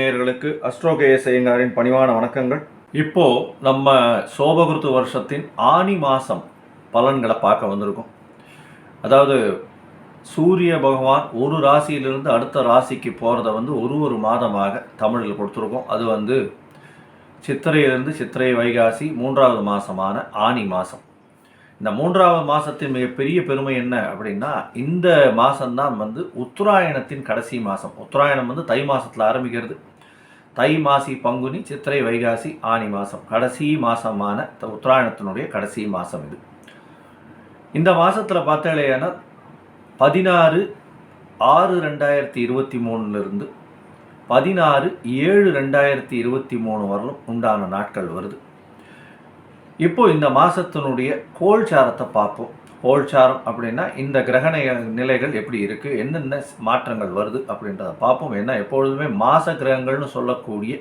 நேயர்களுக்கு அஸ்ட்ரோகேஎஸ் ஐயங்காரின் பணிவான வணக்கங்கள். இப்போ நம்ம சோபகிருத்து வருஷத்தின் ஆனி மாதம் பலன்களை பார்க்க வந்திருக்கோம். அதாவது சூரிய பகவான் ஒரு ராசியிலிருந்து அடுத்த ராசிக்கு போகிறத வந்து ஒரு ஒரு மாதமாக தமிழில் கொடுத்துருக்கோம். அது வந்து சித்திரையிலிருந்து சித்திரை வைகாசி மூன்றாவது மாதமான ஆனி மாதம் இந்த மூன்றாவது மாதத்தின் மிகப்பெரிய பெருமை என்ன அப்படின்னா இந்த மாதம்தான் வந்து உத்தராயணத்தின் கடைசி மாதம் உத்தராயணம் வந்து தை மாதத்தில் ஆரம்பிக்கிறது. தை மாசி பங்குனி சித்திரை வைகாசி ஆனி மாதம் கடைசி மாதமான உத்தராயணத்தினுடைய கடைசி மாதம் இது. இந்த மாதத்தில் பார்த்தாலேனா பதினாறு ஆறு ரெண்டாயிரத்தி இருபத்தி மூணுலேருந்து பதினாறு ஏழு ரெண்டாயிரத்தி இருபத்தி மூணு வரலும் உண்டான நாட்கள் வருது. இப்போ இந்த மாதத்தினுடைய கோல்சாரத்தை பார்ப்போம். கோல்சாரம் அப்படின்னா இந்த கிரகண நிலைகள் எப்படி இருக்குது என்னென்ன மாற்றங்கள் வருது அப்படின்றத பார்ப்போம். ஏன்னா எப்பொழுதுமே மாச கிரகங்கள்னு சொல்லக்கூடிய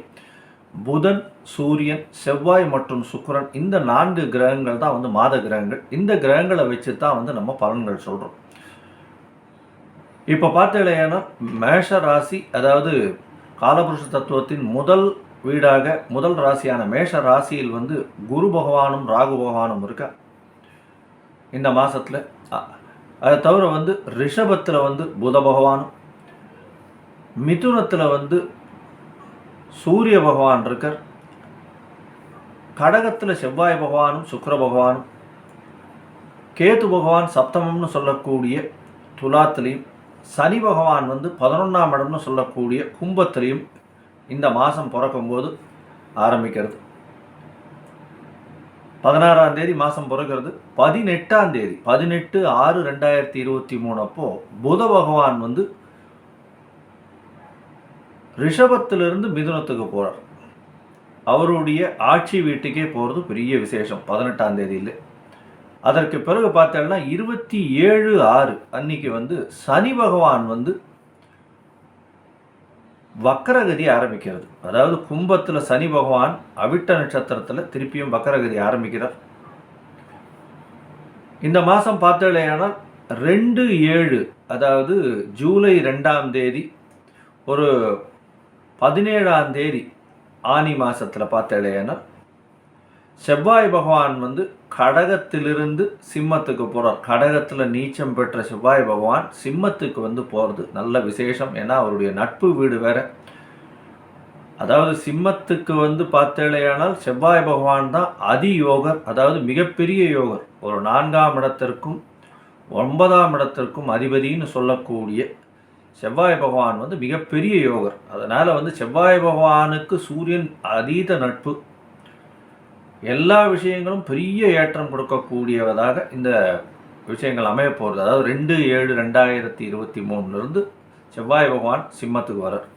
புதன் சூரியன் செவ்வாய் மற்றும் சுக்கரன் இந்த நான்கு கிரகங்கள் தான் வந்து மாத கிரகங்கள். இந்த கிரகங்களை வச்சு தான் வந்து நம்ம பலன்கள் சொல்கிறோம் இப்போ பார்த்தீங்கன்னா மேஷ ராசி அதாவது காலபுருஷ தத்துவத்தின் முதல் வீடாக முதல் ராசியான மேஷ ராசியில் வந்து குரு பகவானும் ராகு பகவானும் இருக்கா இந்த மாதத்தில் அதை தவிர வந்து ரிஷபத்தில் வந்து புத பகவானும் மிதுனத்தில் வந்து சூரிய பகவான் இருக்கார். கடகத்தில் செவ்வாய் பகவானும் சுக்கர பகவானும் கேது பகவான் சப்தமம்னு சொல்லக்கூடிய துலாத்திலையும் சனி பகவான் வந்து பதினொன்றாம் இடம்னு சொல்லக்கூடிய கும்பத்திலையும் இந்த மாதம் பிறக்கும்போது ஆரம்பிக்கிறது. பதினாறாம் தேதி மாதம் பிறக்கிறது. பதினெட்டாம் தேதி பதினெட்டு ஆறு ரெண்டாயிரத்தி இருபத்தி மூணு அப்போ புத பகவான் வந்து ரிஷபத்திலிருந்து மிதுனத்துக்கு போகிறார் அவருடைய ஆட்சி வீட்டுக்கே போகிறது பெரிய விசேஷம் பதினெட்டாம் தேதியில். அதற்கு பிறகு பார்த்தோம்னா இருபத்தி ஏழு ஆறு அன்னைக்கு வந்து சனி பகவான் வந்து வக்கரகதி ஆரம்பிக்கிறது. அதாவது கும்பத்தில் சனி பகவான் அவிட்ட நட்சத்திரத்தில் திருப்பியும் வக்கரகதி ஆரம்பிக்கிறார். இந்த மாதம் பார்த்தலையானால் ரெண்டு ஏழு அதாவது ஜூலை ரெண்டாம் தேதி ஒரு பதினேழாம் தேதி ஆனி மாதத்தில் பார்த்தலையானால் செவ்வாய் பகவான் வந்து கடகத்திலிருந்து சிம்மத்துக்கு போகிறார் கடகத்தில் நீச்சம் பெற்ற செவ்வாய் பகவான் சிம்மத்துக்கு வந்து போகிறது நல்ல விசேஷம். ஏன்னா அவருடைய நட்பு வீடு வேற. அதாவது சிம்மத்துக்கு வந்து பார்த்தேலையானால் செவ்வாய் பகவான் தான் அதி யோகர் அதாவது மிகப்பெரிய யோகர். ஒரு நான்காம் இடத்திற்கும் ஒன்பதாம் இடத்திற்கும் அதிபதின்னு சொல்லக்கூடிய செவ்வாய் பகவான் வந்து மிகப்பெரிய யோகர். அதனால் வந்து செவ்வாய் பகவானுக்கு சூரியன் அதீத நட்பு. எல்லா விஷயங்களும் பெரிய ஏற்றம் கொடுக்கக்கூடியதாக இந்த விஷயங்கள் அமைய போகிறது. அதாவது ரெண்டு ஏழு ரெண்டாயிரத்தி இருபத்தி மூணுலேருந்து செவ்வாய் பகவான் சிம்மத்துக்கு வரார்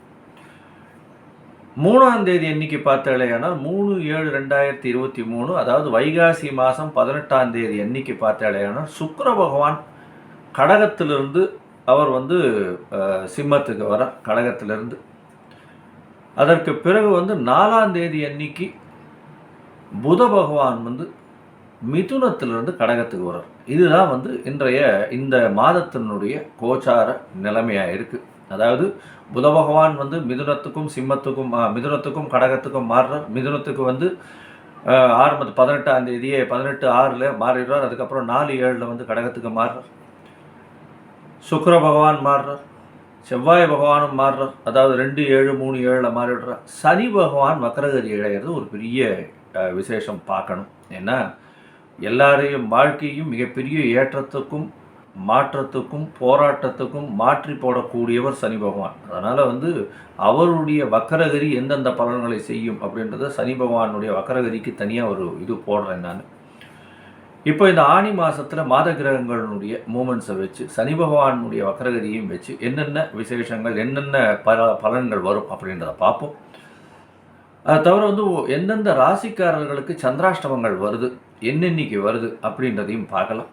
மூணாம் தேதி என்னைக்கு பார்த்தாலேயானால் மூணு ஏழு ரெண்டாயிரத்தி இருபத்தி மூணு அதாவது வைகாசி மாதம் பதினெட்டாம் தேதி என்னைக்கு பார்த்தாலேயானால் சுக்கர பகவான் கடகத்திலிருந்து அவர் வந்து சிம்மத்துக்கு வர கடகத்திலிருந்து. அதற்கு பிறகு வந்து நாலாம் தேதி அன்னைக்கு புத பகவான் வந்து மிதுனத்திலிருந்து கடகத்துக்கு வர்றார். இதுதான் வந்து இன்றைய இந்த மாதத்தினுடைய கோச்சார நிலைமையாக இருக்குது அதாவது புத பகவான் வந்து மிதுனத்துக்கும் சிம்மத்துக்கும் மிதுனத்துக்கும் கடகத்துக்கும் மாறுறார். மிதுனத்துக்கு வந்து ஆரம்பத்து பதினெட்டாம் தேதியே பதினெட்டு ஆறில் மாறிடுறார் அதுக்கப்புறம் நாலு ஏழில் வந்து கடகத்துக்கு மாறுறார். சுக்கர பகவான் மாறுறார். செவ்வாய் பகவானும் மாறுறார். அதாவது ரெண்டு ஏழு மூணு ஏழில் மாறிடுறார். சனி பகவான் வக்கரகதி இழையிறது ஒரு பெரிய விசேஷம் பார்க்கணும். ஏன்னா எல்லாரையும் வாழ்க்கையும் மிகப்பெரிய ஏற்றத்துக்கும் மாற்றத்துக்கும் போராட்டத்துக்கும் மாற்றி போடக்கூடியவர் சனி பகவான். அதனால் வந்து அவருடைய வக்கரகரி எந்தெந்த பலன்களை செய்யும் அப்படின்றத சனி பகவானுடைய வக்கரகரிக்கு தனியாக ஒரு இது போடுறேன் நான். இப்போ இந்த ஆனி மாதத்தில் மாத கிரகங்களுடைய மூமெண்ட்ஸை வச்சு சனி பகவானுடைய வக்கரகதியையும் வச்சு என்னென்ன விசேஷங்கள் என்னென்ன பல பலன்கள் வரும் அப்படின்றத பார்ப்போம். தவிர வந்து எந்தெந்த ராசிக்காரர்களுக்கு சந்திராஷ்டமங்கள் வருது என்னென்னைக்கு வருது அப்படின்றதையும் பார்க்கலாம்.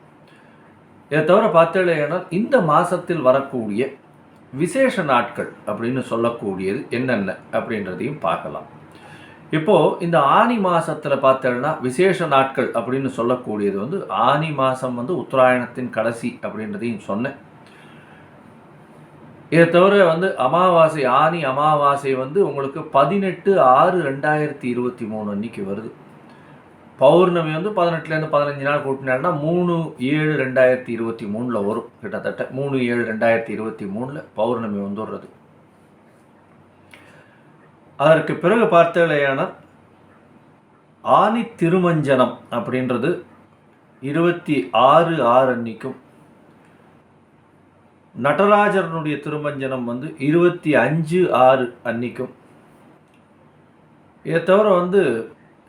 இதை தவிர பார்த்தேன்னா இந்த மாதத்தில் வரக்கூடிய விசேஷ நாட்கள் அப்படின்னு சொல்லக்கூடியது என்னென்ன அப்படின்றதையும் பார்க்கலாம். இப்போது இந்த ஆனி மாதத்தில் பார்த்தேன்னா விசேஷ நாட்கள் அப்படின்னு சொல்லக்கூடியது வந்து ஆனி மாதம் வந்து உத்தராயணத்தின் கடைசி அப்படின்றதையும் சொன்னேன். இதை தவிர வந்து அமாவாசை ஆனி அமாவாசை வந்து உங்களுக்கு பதினெட்டு ஆறு ரெண்டாயிரத்தி இருபத்தி மூணு அன்னைக்கு வருது. பௌர்ணமி வந்து பதினெட்டுலேருந்து பதினஞ்சு நாள் கூட்டினாருன்னா மூணு ஏழு ரெண்டாயிரத்தி இருபத்தி மூணில் வரும். கிட்டத்தட்ட மூணு ஏழு ரெண்டாயிரத்தி இருபத்தி மூணில் பௌர்ணமி வந்துடுறது. அதற்கு பிறகு பார்த்தலையானால் ஆனி திருமஞ்சனம் அப்படின்றது இருபத்தி ஆறு ஆறு அன்னைக்கும் நடராஜனுடைய திருமஞ்சனம் வந்து இருபத்தி அஞ்சு ஆறு அன்னைக்கும். இதை தவிர வந்து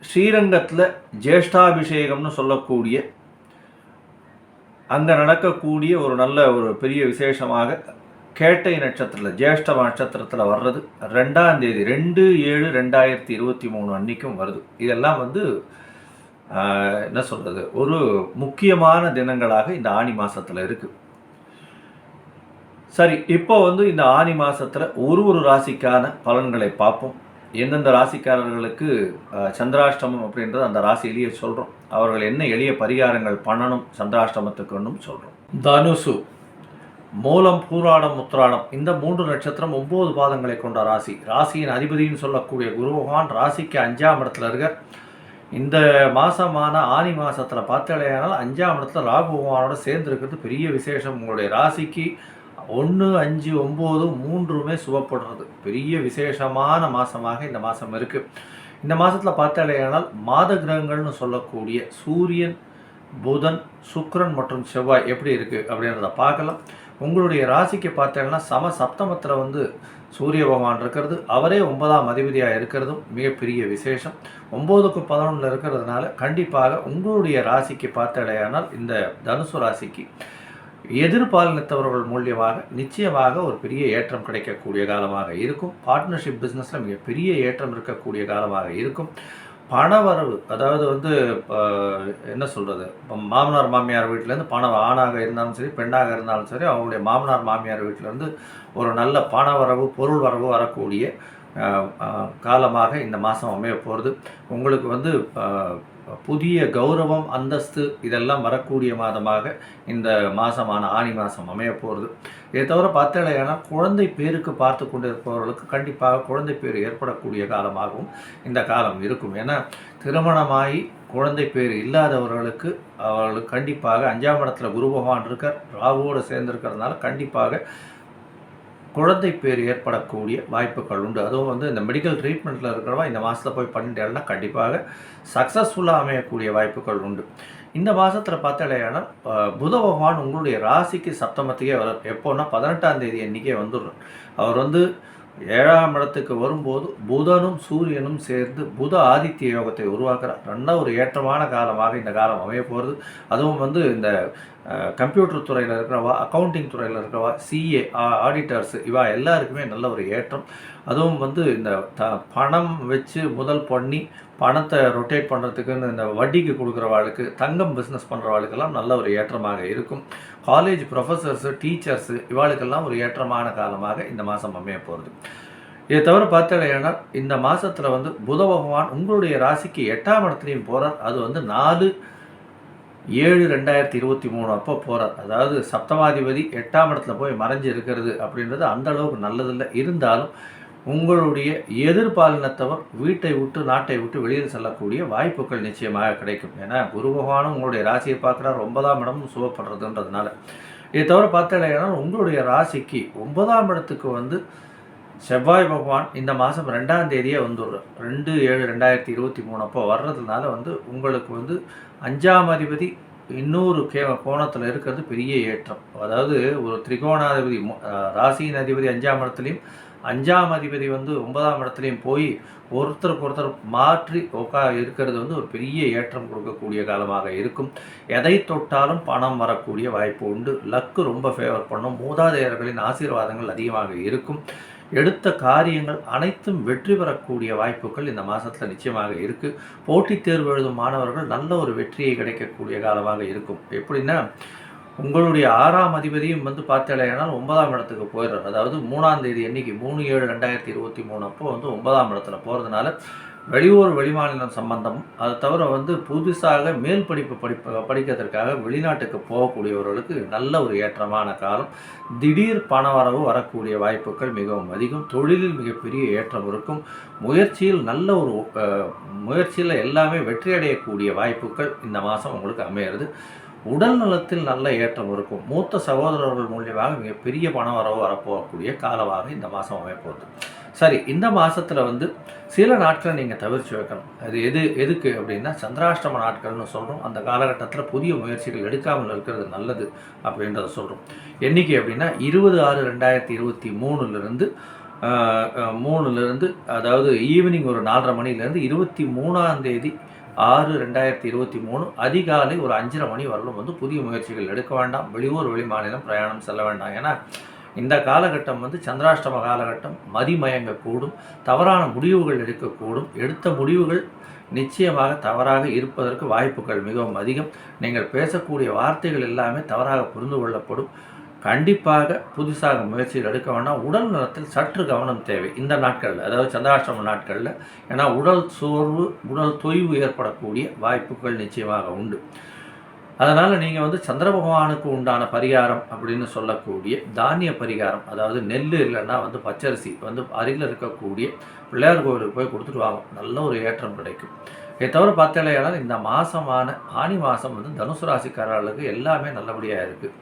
ஸ்ரீரங்கத்தில் ஜேஷ்டாபிஷேகம்னு சொல்லக்கூடிய அங்கே நடக்கக்கூடிய ஒரு நல்ல ஒரு பெரிய விசேஷமாக கேட்டை நட்சத்திரத்தில் ஜேஷ்ட நட்சத்திரத்தில் வர்றது ரெண்டாம் தேதி ரெண்டு ஏழு ரெண்டாயிரத்தி இருபத்தி மூணு அன்னைக்கும் வருது. இதெல்லாம் வந்து என்ன சொல்கிறது ஒரு முக்கியமான தினங்களாக இந்த ஆணி மாதத்தில் இருக்குது சரி இப்போ வந்து இந்த ஆனி மாதத்தில் ஒரு ஒரு ராசிக்கான பலன்களை பார்ப்போம். எந்தெந்த ராசிக்காரர்களுக்கு சந்திராஷ்டமம் அப்படின்றது அந்த ராசியிலேயே சொல்கிறோம் அவர்கள் என்ன எளிய பரிகாரங்கள் பண்ணணும் சந்திராஷ்டமத்துக்குன்னும் சொல்கிறோம் தனுசு மூலம் பூராடம் முத்திராடம் இந்த மூன்று நட்சத்திரம் ஒம்பது பாதங்களை கொண்ட ராசி. ராசியின் அதிபதின்னு சொல்லக்கூடிய குரு பகவான் ராசிக்கு அஞ்சாம் இடத்துல இருக்கார். இந்த மாதமான ஆனி மாதத்தில் பார்த்தாலேயானால் அஞ்சாம் இடத்துல ராகு பகவானோட சேர்ந்துருக்கிறது பெரிய விசேஷம். உங்களுடைய ராசிக்கு ஒன்று அஞ்சு ஒம்பது மூன்றுமே சுபப்படுறது பெரிய விசேஷமான மாதமாக இந்த மாதம் இருக்குது இந்த மாதத்தில் பார்த்தாலேயானால் மாத கிரகங்கள்னு சொல்லக்கூடிய சூரியன் புதன் சுக்ரன் மற்றும் செவ்வாய் எப்படி இருக்குது அப்படின்றத பார்க்கலாம். உங்களுடைய ராசிக்கு பார்த்தீங்கன்னா சம சப்தமத்தில் வந்து சூரிய பகவான் இருக்கிறது. அவரே ஒன்பதாம் அதிபதியாக இருக்கிறதும் மிகப்பெரிய விசேஷம். ஒம்போதுக்கு பதினொன்றில் இருக்கிறதுனால கண்டிப்பாக உங்களுடைய ராசிக்கு பார்த்தாலேயானால் இந்த தனுசு ராசிக்கு எதிர்பாலினத்தவர்கள் மூலியமாக நிச்சயமாக ஒரு பெரிய ஏற்றம் கிடைக்கக்கூடிய காலமாக இருக்கும். பார்ட்னர்ஷிப் பிஸ்னஸில் மிகப்பெரிய ஏற்றம் இருக்கக்கூடிய காலமாக இருக்கும். பணவரவு அதாவது வந்து இப்போ என்ன சொல்கிறது இப்போ மாமனார் மாமியார் வீட்டிலேருந்து பணம் ஆணாக இருந்தாலும் சரி பெண்ணாக இருந்தாலும் சரி அவங்களுடைய மாமனார் மாமியார் வீட்டிலேருந்து ஒரு நல்ல பண வரவு பொருள் வரவு வரக்கூடிய காலமாக இந்த மாதம் அமைய போகிறது உங்களுக்கு வந்து அஹ், புதிய கௌரவம் அந்தஸ்து இதெல்லாம் வரக்கூடிய மாதமாக இந்த மாதமான ஆனி மாதம் அமைய போகிறது இதை தவிர பார்த்தலையானா குழந்தை பேருக்கு பார்த்து கொண்டு இருப்பவர்களுக்கு கண்டிப்பாக குழந்தை பேர் ஏற்படக்கூடிய காலமாகவும் இந்த காலம் இருக்கும். ஏன்னா திருமணமாகி குழந்தை பேர் இல்லாதவர்களுக்கு அவர்களுக்கு கண்டிப்பாக அஞ்சாம் இடத்துல குரு பகவான் இருக்கார் ராகுவோடு சேர்ந்திருக்கிறதுனால கண்டிப்பாக குழந்தை பேர் ஏற்படக்கூடிய வாய்ப்புகள் உண்டு. அதுவும் வந்து இந்த மெடிக்கல் ட்ரீட்மெண்ட்டில் இருக்கிறவா இந்த மாதத்தில் போய் பண்ணிட்டேன்னா கண்டிப்பாக சக்ஸஸ்ஃபுல்லாக அமையக்கூடிய வாய்ப்புகள் உண்டு. இந்த மாதத்தில் பார்த்தாலேயானால் புத பகவான் உங்களுடைய ராசிக்கு சப்தமத்துக்கே வர எப்போன்னா பதினெட்டாம் தேதி அன்றைக்கே வந்துடுறார். அவர் வந்து ஏழாம் இடத்துக்கு வரும்போது புதனும் சூரியனும் சேர்ந்து புத ஆதித்ய யோகத்தை உருவாக்குறார். நல்ல ஒரு ஏற்றமான காலமாக இந்த காலம் அமைய போகிறது அதுவும் வந்து இந்த கம்ப்யூட்டர் துறையில் இருக்கிறவா அக்கௌண்டிங் துறையில் இருக்கிறவா சிஏ ஆடிட்டர்ஸ் இவா எல்லாருக்குமே நல்ல ஒரு ஏற்றம். அதுவும் வந்து இந்த த பணம் வச்சு முதல் பண்ணி பணத்தை ரொட்டேட் பண்ணுறதுக்குன்னு இந்த வட்டிக்கு கொடுக்குறவாளுக்கு தங்கம் பிஸ்னஸ் பண்ணுறவாளுக்கெல்லாம் நல்ல ஒரு ஏற்றமாக இருக்கும். காலேஜ் ப்ரொஃபஸர்ஸு டீச்சர்ஸு இவாளுக்கெல்லாம் ஒரு ஏற்றமான காலமாக இந்த மாதம் அமைய போகிறது இதை தவிர பார்த்தீங்கன்னா இந்த மாதத்தில் வந்து புத பகவான் உங்களுடைய ராசிக்கு எட்டாம் இடத்துலையும் போகிறார் அது வந்து நாலு ஏழு ரெண்டாயிரத்தி இருபத்தி மூணு அப்போ போகிறார் அதாவது சப்தமாதிபதி எட்டாம் இடத்துல போய் மறைஞ்சு இருக்கிறது அப்படின்றது அந்த அளவுக்கு நல்லதில்லை. இருந்தாலும் உங்களுடைய எதிர்பாலினத்தவர் வீட்டை விட்டு நாட்டை விட்டு வெளியில் செல்லக்கூடிய வாய்ப்புகள் நிச்சயமாக கிடைக்கும். ஏன்னா குரு பகவானும் உங்களுடைய ராசியை பார்க்குறார். ஒன்பதாம் இடமும் சுகப்படுறதுன்றதுனால இதை தவிர பார்த்தீங்கன்னா உங்களுடைய ராசிக்கு ஒன்பதாம் இடத்துக்கு வந்து செவ்வாய் பகவான் இந்த மாதம் ரெண்டாம் தேதியே வந்துடுறார். ரெண்டு ஏழு ரெண்டாயிரத்தி இருபத்தி மூணு. அப்போ வர்றதுனால வந்து உங்களுக்கு வந்து அஞ்சாம் அதிபதி இன்னொரு கே கோணத்தில் இருக்கிறது பெரிய ஏற்றம். அதாவது ஒரு திரிகோணாதிபதி ராசியின் அதிபதி அஞ்சாம் இடத்துலையும் அஞ்சாம் அதிபதி வந்து ஒன்பதாம் இடத்துலையும் போய் ஒருத்தருக்கு ஒருத்தர் மாற்றி உட்கா இருக்கிறது வந்து ஒரு பெரிய ஏற்றம் கொடுக்கக்கூடிய காலமாக இருக்கும். எதை தொட்டாலும் பணம் வரக்கூடிய வாய்ப்பு உண்டு. லக்கு ரொம்ப ஃபேவர் பண்ணும். மூதாதையர்களின் ஆசீர்வாதங்கள் அதிகமாக இருக்கும். எடுத்த காரியங்கள் அனைத்தும் வெற்றி பெறக்கூடிய வாய்ப்புகள் இந்த மாதத்தில் நிச்சயமாக இருக்குது போட்டித் தேர்வு எழுதும் மாணவர்கள் நல்ல ஒரு வெற்றியை கிடைக்கக்கூடிய காலமாக இருக்கும். எப்படின்னா உங்களுடைய ஆறாம் அதிபதியும் வந்து பார்த்தாலேனால் ஒன்பதாம் இடத்துக்கு போயிடுறார். அதாவது மூணாம் தேதி அன்னைக்கு மூணு ஏழு ரெண்டாயிரத்தி இருபத்தி மூணு அப்போ வந்து ஒன்பதாம் இடத்துல போகிறதுனால வெளியூர் வெளிமாநிலம் சம்பந்தம். அதை தவிர வந்து புதுசாக மேல் படிப்பு படிப்ப படிக்கிறதுக்காக வெளிநாட்டுக்கு போகக்கூடியவர்களுக்கு நல்ல ஒரு ஏற்றமான காலம். திடீர் பணவரவு வரக்கூடிய வாய்ப்புகள் மிகவும் அதிகம். தொழிலில் மிகப்பெரிய ஏற்றம் இருக்கும். முயற்சியில் நல்ல ஒரு முயற்சியில் எல்லாமே வெற்றி அடையக்கூடிய வாய்ப்புகள் இந்த மாதம் உங்களுக்கு அமையிறது. உடல் நலத்தில் நல்ல ஏற்றம் இருக்கும். மூத்த சகோதரர்கள் மூலியமாக மிகப்பெரிய பண வரவு வரப்போகக்கூடிய காலமாக இந்த மாதம் அமைப்போகுது சரி இந்த மாதத்தில் வந்து சில நாட்களை நீங்கள் தவிர்த்து வைக்கணும். அது எது எதுக்கு அப்படின்னா சந்திராஷ்டம நாட்கள்னு சொல்கிறோம் அந்த காலகட்டத்தில் புதிய முயற்சிகள் எடுக்காமல் இருக்கிறது நல்லது அப்படின்றத சொல்கிறோம் என்றைக்கு அப்படின்னா இருபது ஆறு ரெண்டாயிரத்தி இருபத்தி மூணுலேருந்து மூணுலேருந்து அதாவது ஈவினிங் ஒரு நாலரை மணிலேருந்து இருபத்தி மூணாம் தேதி ஆறு ரெண்டாயிரத்தி இருபத்தி மூணு அதிகாலை ஒரு அஞ்சரை மணி வரலும் வந்து புதிய முயற்சிகள் எடுக்க வேண்டாம். வெளியூர் வெளி மாநிலம் பிரயாணம் செல்ல வேண்டாம். ஏன்னா இந்த காலகட்டம் வந்து சந்திராஷ்டம காலகட்டம். மதிமயங்கக்கூடும் தவறான முடிவுகள் எடுக்கக்கூடும். எடுத்த முடிவுகள் நிச்சயமாக தவறாக இருப்பதற்கு வாய்ப்புகள் மிகவும் அதிகம். நீங்கள் பேசக்கூடிய வார்த்தைகள் எல்லாமே தவறாக புரிந்து கொள்ளப்படும். கண்டிப்பாக புதுசாக முயற்சிகள் எடுக்க வேண்டாம். உடல் நலத்தில் சற்று கவனம் தேவை. இந்த நாட்களில் அதாவது சந்திராஷ்டம நாட்களில் ஏன்னா உடல் சோர்வு உடல் தொய்வு ஏற்படக்கூடிய வாய்ப்புகள் நிச்சயமாக உண்டு. அதனால் நீங்கள் வந்து சந்திர பகவானுக்கு உண்டான பரிகாரம் அப்படின்னு சொல்லக்கூடிய தானிய பரிகாரம் அதாவது நெல் இல்லைன்னா வந்து பச்சரிசி வந்து அருகில் இருக்கக்கூடிய பிள்ளையார் கோவிலுக்கு போய் கொடுத்துட்டு வாங்க. நல்ல ஒரு ஏற்றம் கிடைக்கும். இதை தவிர பார்த்தாலேயானால் இந்த மாதமான ஆனி மாதம் வந்து தனுசு ராசிக்காரர்களுக்கு எல்லாமே நல்லபடியாக இருக்குது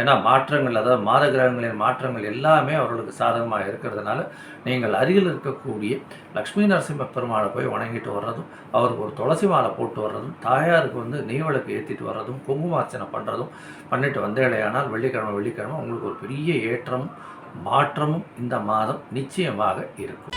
ஏன்னா மாற்றங்கள் அதாவது மாத கிரகங்களின் மாற்றங்கள் எல்லாமே அவர்களுக்கு சாதகமாக இருக்கிறதுனால நீங்கள் அருகில் இருக்கக்கூடிய லக்ஷ்மி நரசிம்ம பெருமாளை போய் வணங்கிட்டு வர்றதும் அவருக்கு ஒரு துளசி மாலை போட்டு வர்றதும் தாயாருக்கு வந்து நெய்விளக்கு ஏற்றிட்டு வர்றதும் குங்குமார்ச்சனை பண்ணுறதும் பண்ணிட்டு வந்தேடையானால் வெள்ளிக்கிழமை வெள்ளிக்கிழமை உங்களுக்கு ஒரு பெரிய ஏற்றமும் மாற்றமும் இந்த மாதம் நிச்சயமாக இருக்கும்.